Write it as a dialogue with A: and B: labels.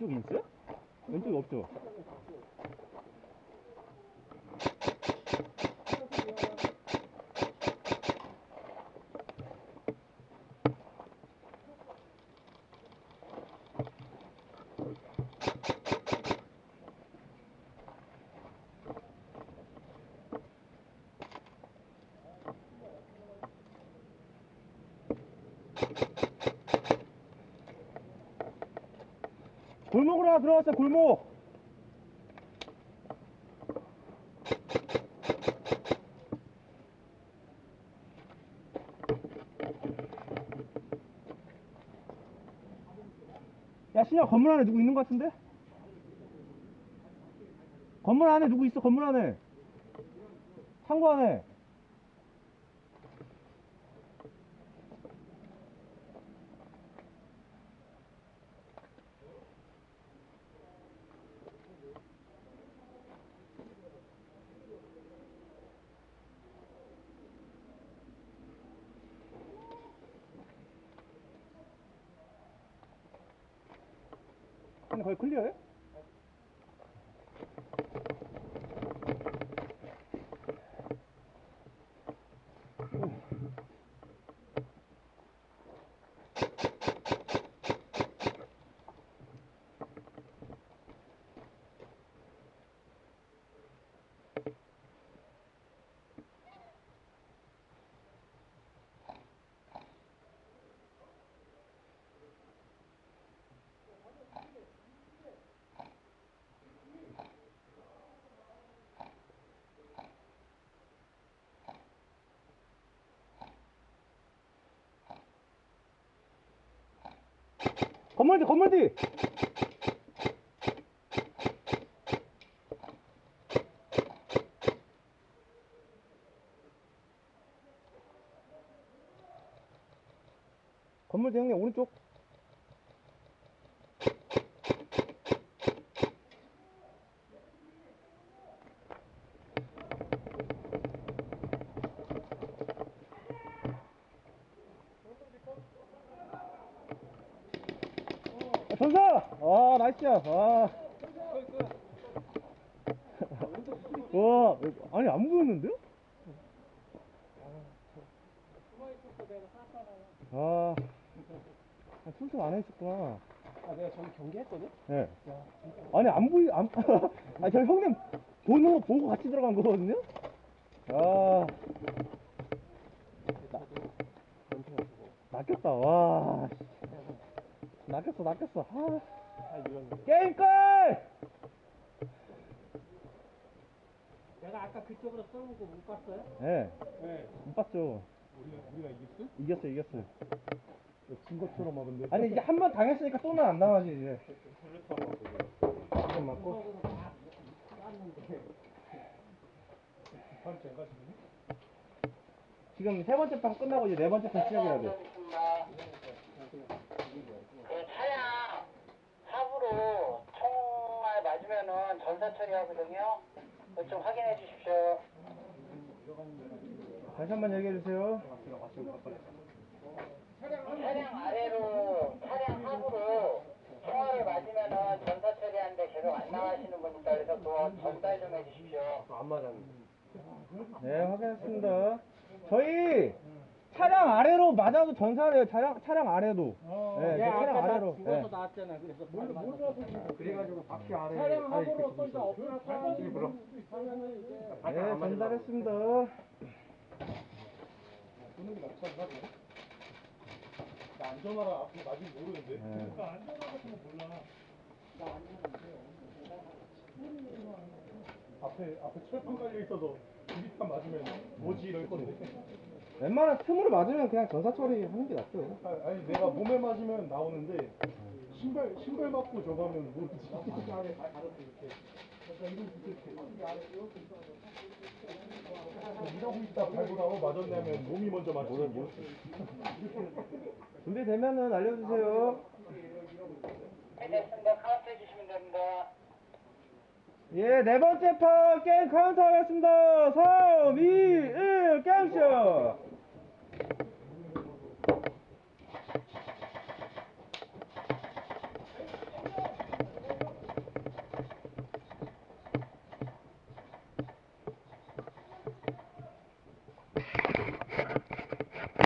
A: 왼쪽에 있어요? 왼쪽에 없죠? 골목으로 하나 들어왔어 골목. 야 신야 건물 안에 누구 있는 것 같은데? 건물 안에 누구 있어 건물 안에? 창고 안에 거의 클리어해? 건물 뒤 건물 뒤 건물 뒤 형님 오른쪽 아, 전사! 아, 나이스야. 아. 와, 아니, 안 보였는데요? 아, 아 출석 안 했었구나.
B: 아, 내가 저기 경기했거든?
A: 예. 아니, 안 보이, 안, 아, 저 형님 보는 거 보고 같이 들어간 거거든요? 아, 낚였다, 와. 씨. 낚였어, 낚였어. 아. 게임 끝!
B: 내가 아까 그쪽으로 쏘는 거 못 봤어요?
A: 예,
B: 네.
A: 못 봤죠.
B: 우리가, 우리가 이겼어?
A: 이겼어, 이겼어.
B: 진 것처럼 하던데.
A: 아니, 이제 한번 당했으니까 또 는 안 나가지, 이제. 한번 맞고.
B: 지금
A: 세 번째 판 끝나고 이제 네 번째 판 시작해야 돼.
C: 그 차량 사부로 맞으면은 전사 처리하거든요. 좀 확인해 주십시오.
A: 다시 한번 얘기해 주세요.
C: 차량 아래로 차량 사부로 총알을 맞으면은 전사 처리하는데 계속 안 나가시는 분 있다 그래서 그거 전달 좀 해주십시오.
B: 안 맞았는데.
A: 네, 확인했습니다. 저희 차량 아래로 맞아도 전사래요. 차량 차량 아래도. 네, 저 차량 아래로. 네.
B: 나왔잖아. 그래서 뭘, 뭘 봐서 그래가지고 바퀴 아래.
D: 차량 타는
B: 지금 불어.
D: 하면은 이제
A: 네, 전달했습니다.
B: 보는 게 낫지 않나? 그거? 나 안전하라 앞에 맞으면 모르는데.
A: 네.
B: 앞에 앞에 철판 깔려 있어서 유리탄 맞으면 뭐지 이럴 건데.
A: 웬만한 틈으로 맞으면 그냥 전사 처리 하는 게 낫죠.
B: 아, 아니 내가 몸에 맞으면 나오는데 신발 신발 맞고 저거 하면 모르지. 일하고 있다 밟고 나고 맞았냐면 몸이 먼저 맞지.
A: 준비되면은 알려주세요.
C: 네, 됐습니다. 카운트 해주시면 됩니다.
A: 예, 네 번째 판 게임 카운트 하겠습니다. 3, 2, 1, 게임쇼!